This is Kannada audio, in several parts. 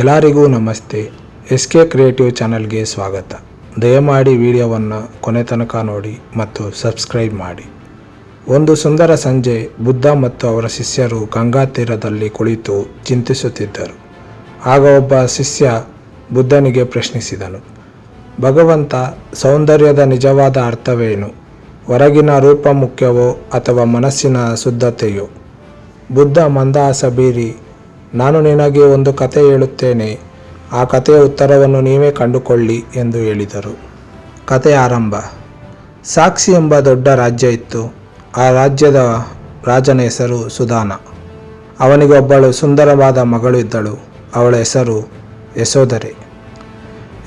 ಎಲ್ಲರಿಗೂ ನಮಸ್ತೆ. ಎಸ್ ಕೆ ಕ್ರಿಯೇಟಿವ್ ಚಾನಲ್ಗೆ ಸ್ವಾಗತ. ದಯಮಾಡಿ ವಿಡಿಯೋವನ್ನು ಕೊನೆ ತನಕ ನೋಡಿ ಮತ್ತು ಸಬ್ಸ್ಕ್ರೈಬ್ ಮಾಡಿ. ಒಂದು ಸುಂದರ ಸಂಜೆ ಬುದ್ಧ ಮತ್ತು ಅವರ ಶಿಷ್ಯರು ಗಂಗಾ ತೀರದಲ್ಲಿ ಕುಳಿತು ಚಿಂತಿಸುತ್ತಿದ್ದರು. ಆಗ ಒಬ್ಬ ಶಿಷ್ಯ ಬುದ್ಧನಿಗೆ ಪ್ರಶ್ನಿಸಿದನು, ಭಗವಂತ, ಸೌಂದರ್ಯದ ನಿಜವಾದ ಅರ್ಥವೇನು? ಹೊರಗಿನ ರೂಪ ಮುಖ್ಯವೋ ಅಥವಾ ಮನಸ್ಸಿನ ಶುದ್ಧತೆಯೋ? ಬುದ್ಧ ಮಂದಹಾಸ ಬೀರಿ ನಾನು ನಿನಗೆ ಒಂದು ಕತೆ ಹೇಳುತ್ತೇನೆ. ಆ ಕಥೆಯ ಉತ್ತರವನ್ನು ನೀವೇ ಕಂಡುಕೊಳ್ಳಿ ಎಂದು ಹೇಳಿದರು. ಕತೆ ಆರಂಭ. ಸಾಕ್ಷಿ ಎಂಬ ದೊಡ್ಡ ರಾಜ್ಯ ಇತ್ತು. ಆ ರಾಜ್ಯದ ರಾಜನ ಹೆಸರು ಸುಧಾನ ಅವನಿಗೆ ಒಬ್ಬಳು ಸುಂದರವಾದ ಮಗಳು ಇದ್ದಳು. ಅವಳ ಹೆಸರು ಯಶೋಧರೆ.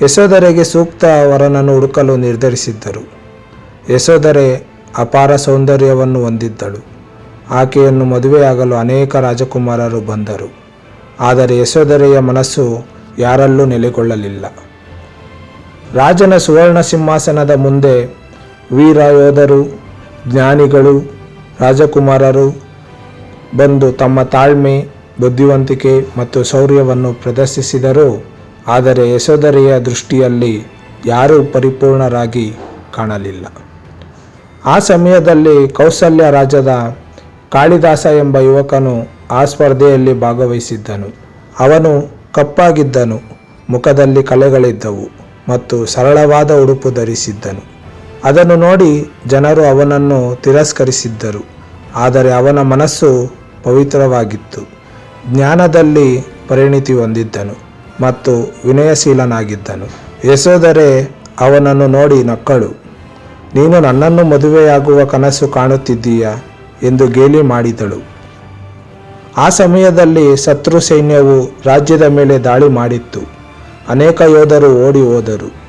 ಯಶೋಧರೆಗೆ ಸೂಕ್ತ ವರನನ್ನು ಹುಡುಕಲು ನಿರ್ಧರಿಸಿದ್ದರು. ಯಶೋಧರೆ ಅಪಾರ ಸೌಂದರ್ಯವನ್ನು ಹೊಂದಿದ್ದಳು. ಆಕೆಯನ್ನು ಮದುವೆಯಾಗಲು ಅನೇಕ ರಾಜಕುಮಾರರು ಬಂದರು. ಆದರೆ ಯಶೋಧರೆಯ ಮನಸ್ಸು ಯಾರಲ್ಲೂ ನೆಲೆಗೊಳ್ಳಲಿಲ್ಲ. ರಾಜನ ಸುವರ್ಣ ಸಿಂಹಾಸನದ ಮುಂದೆ ವೀರ ಯೋಧರು, ಜ್ಞಾನಿಗಳು, ರಾಜಕುಮಾರರು ಬಂದು ತಮ್ಮ ತಾಳ್ಮೆ, ಬುದ್ಧಿವಂತಿಕೆ ಮತ್ತು ಶೌರ್ಯವನ್ನು ಪ್ರದರ್ಶಿಸಿದರು. ಆದರೆ ಯಶೋಧರೆಯ ದೃಷ್ಟಿಯಲ್ಲಿ ಯಾರೂ ಪರಿಪೂರ್ಣರಾಗಿ ಕಾಣಲಿಲ್ಲ. ಆ ಸಮಯದಲ್ಲಿ ಕೌಸಲ್ಯ ರಾಜ್ಯದ ಕಾಳಿದಾಸ ಎಂಬ ಯುವಕನು ಆ ಸ್ಪರ್ಧೆಯಲ್ಲಿ ಭಾಗವಹಿಸಿದ್ದನು. ಅವನು ಕಪ್ಪಾಗಿದ್ದನು, ಮುಖದಲ್ಲಿ ಕಲೆಗಳಿದ್ದವು ಮತ್ತು ಸರಳವಾದ ಉಡುಪು ಧರಿಸಿದ್ದನು. ಅದನ್ನು ನೋಡಿ ಜನರು ಅವನನ್ನು ತಿರಸ್ಕರಿಸಿದ್ದರು, ಆದರೆ ಅವನ ಮನಸ್ಸು ಪವಿತ್ರವಾಗಿತ್ತು. ಜ್ಞಾನದಲ್ಲಿ ಪರಿಣಿತಿ ಹೊಂದಿದ್ದನು ಮತ್ತು ವಿನಯಶೀಲನಾಗಿದ್ದನು. ಯಶೋಧರೆ ಅವನನ್ನು ನೋಡಿ ನಕ್ಕಳು, ನೀನು ನನ್ನನ್ನು ಮದುವೆಯಾಗುವ ಕನಸು ಕಾಣುತ್ತಿದ್ದೀಯಾ? ಎಂದು ಗೇಲಿ ಮಾಡಿದಳು. ಆ ಸಮಯದಲ್ಲಿ ಶತ್ರು ಸೈನ್ಯವು ರಾಜ್ಯದ ಮೇಲೆ ದಾಳಿ ಮಾಡಿತ್ತು. ಅನೇಕ ಯೋಧರು ಓಡಿ ಹೋದರು.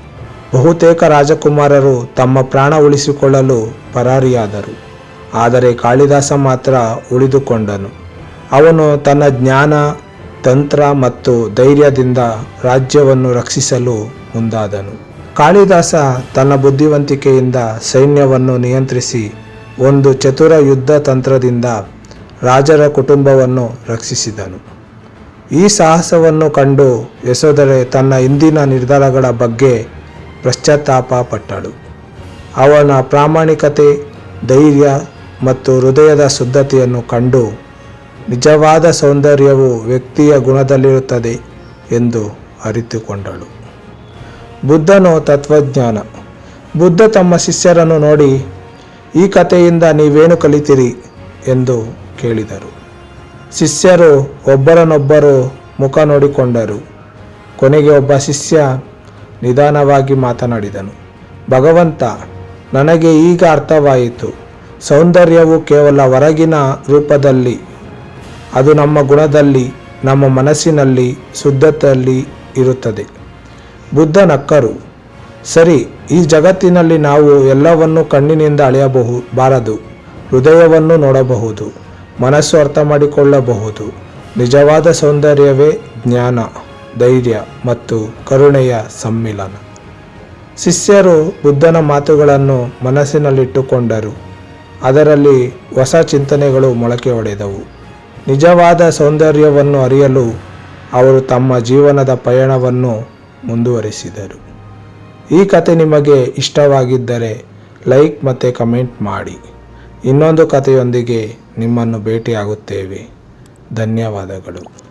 ಬಹುತೇಕ ರಾಜಕುಮಾರರು ತಮ್ಮ ಪ್ರಾಣ ಉಳಿಸಿಕೊಳ್ಳಲು ಪರಾರಿಯಾದರು. ಆದರೆ ಕಾಳಿದಾಸ ಮಾತ್ರ ಉಳಿದುಕೊಂಡನು. ಅವನು ತನ್ನ ಜ್ಞಾನ, ತಂತ್ರ ಮತ್ತು ಧೈರ್ಯದಿಂದ ರಾಜ್ಯವನ್ನು ರಕ್ಷಿಸಲು ಮುಂದಾದನು. ಕಾಳಿದಾಸ ತನ್ನ ಬುದ್ಧಿವಂತಿಕೆಯಿಂದ ಸೈನ್ಯವನ್ನು ನಿಯಂತ್ರಿಸಿ ಒಂದು ಚತುರ ಯುದ್ಧ ತಂತ್ರದಿಂದ ರಾಜರ ಕುಟುಂಬವನ್ನು ರಕ್ಷಿಸಿದನು. ಈ ಸಾಹಸವನ್ನು ಕಂಡು ಯಶೋಧರೆ ತನ್ನ ಹಿಂದಿನ ನಿರ್ಧಾರಗಳ ಬಗ್ಗೆ ಪಶ್ಚಾತ್ತಾಪ ಪಟ್ಟಳು. ಅವನ ಪ್ರಾಮಾಣಿಕತೆ, ಧೈರ್ಯ ಮತ್ತು ಹೃದಯದ ಶುದ್ಧತೆಯನ್ನು ಕಂಡು ನಿಜವಾದ ಸೌಂದರ್ಯವು ವ್ಯಕ್ತಿಯ ಗುಣದಲ್ಲಿರುತ್ತದೆ ಎಂದು ಅರಿತುಕೊಂಡಳು. ಬುದ್ಧನು ತತ್ವಜ್ಞಾನ. ಬುದ್ಧ ತಮ್ಮ ಶಿಷ್ಯರನ್ನು ನೋಡಿ ಈ ಕಥೆಯಿಂದ ನೀವೇನು ಕಲಿತೀರಿ? ಎಂದು ಕೇಳಿದರು. ಶಿಷ್ಯರು ಒಬ್ಬರನ್ನೊಬ್ಬರು ಮುಖ ನೋಡಿಕೊಂಡರು. ಕೊನೆಗೆ ಒಬ್ಬ ಶಿಷ್ಯ ನಿಧಾನವಾಗಿ ಮಾತನಾಡಿದನು. ಭಗವಂತ, ನನಗೆ ಈಗ ಅರ್ಥವಾಯಿತು. ಸೌಂದರ್ಯವು ಕೇವಲ ಹೊರಗಿನ ರೂಪದಲ್ಲಿ, ಅದು ನಮ್ಮ ಗುಣದಲ್ಲಿ, ನಮ್ಮ ಮನಸ್ಸಿನಲ್ಲಿ, ಶುದ್ಧತೆಯಲ್ಲಿ ಇರುತ್ತದೆ. ಬುದ್ಧ ನಕ್ಕರು ಸರಿ, ಈ ಜಗತ್ತಿನಲ್ಲಿ ನಾವು ಎಲ್ಲವನ್ನು ಕಣ್ಣಿನಿಂದ ಅಳೆಯಬಹುದು, ಬಾರದು. ಹೃದಯವನ್ನು ನೋಡಬಹುದು. ಮನಸ್ಸು ಅರ್ಥ ಮಾಡಿಕೊಳ್ಳಬಹುದು ನಿಜವಾದ ಸೌಂದರ್ಯವೇ ಜ್ಞಾನ, ಧೈರ್ಯ ಮತ್ತು ಕರುಣೆಯ ಸಮ್ಮಿಲನ. ಶಿಷ್ಯರು ಬುದ್ಧನ ಮಾತುಗಳನ್ನು ಮನಸ್ಸಿನಲ್ಲಿಟ್ಟುಕೊಂಡರು. ಅದರಲ್ಲಿ ಹೊಸ ಚಿಂತನೆಗಳು ಮೊಳಕೆ ಒಡೆದವು. ನಿಜವಾದ ಸೌಂದರ್ಯವನ್ನು ಅರಿಯಲು ಅವರು ತಮ್ಮ ಜೀವನದ ಪಯಣವನ್ನು ಮುಂದುವರಿಸಿದರು. ಈ ಕತೆ ನಿಮಗೆ ಇಷ್ಟವಾಗಿದ್ದರೆ ಲೈಕ್ ಮತ್ತು ಕಮೆಂಟ್ ಮಾಡಿ. ಇನ್ನೊಂದು ಕಥೆಯೊಂದಿಗೆ ನಿಮ್ಮನ್ನು ಭೇಟಿಯಾಗುತ್ತೇವೆ. ಧನ್ಯವಾದಗಳು.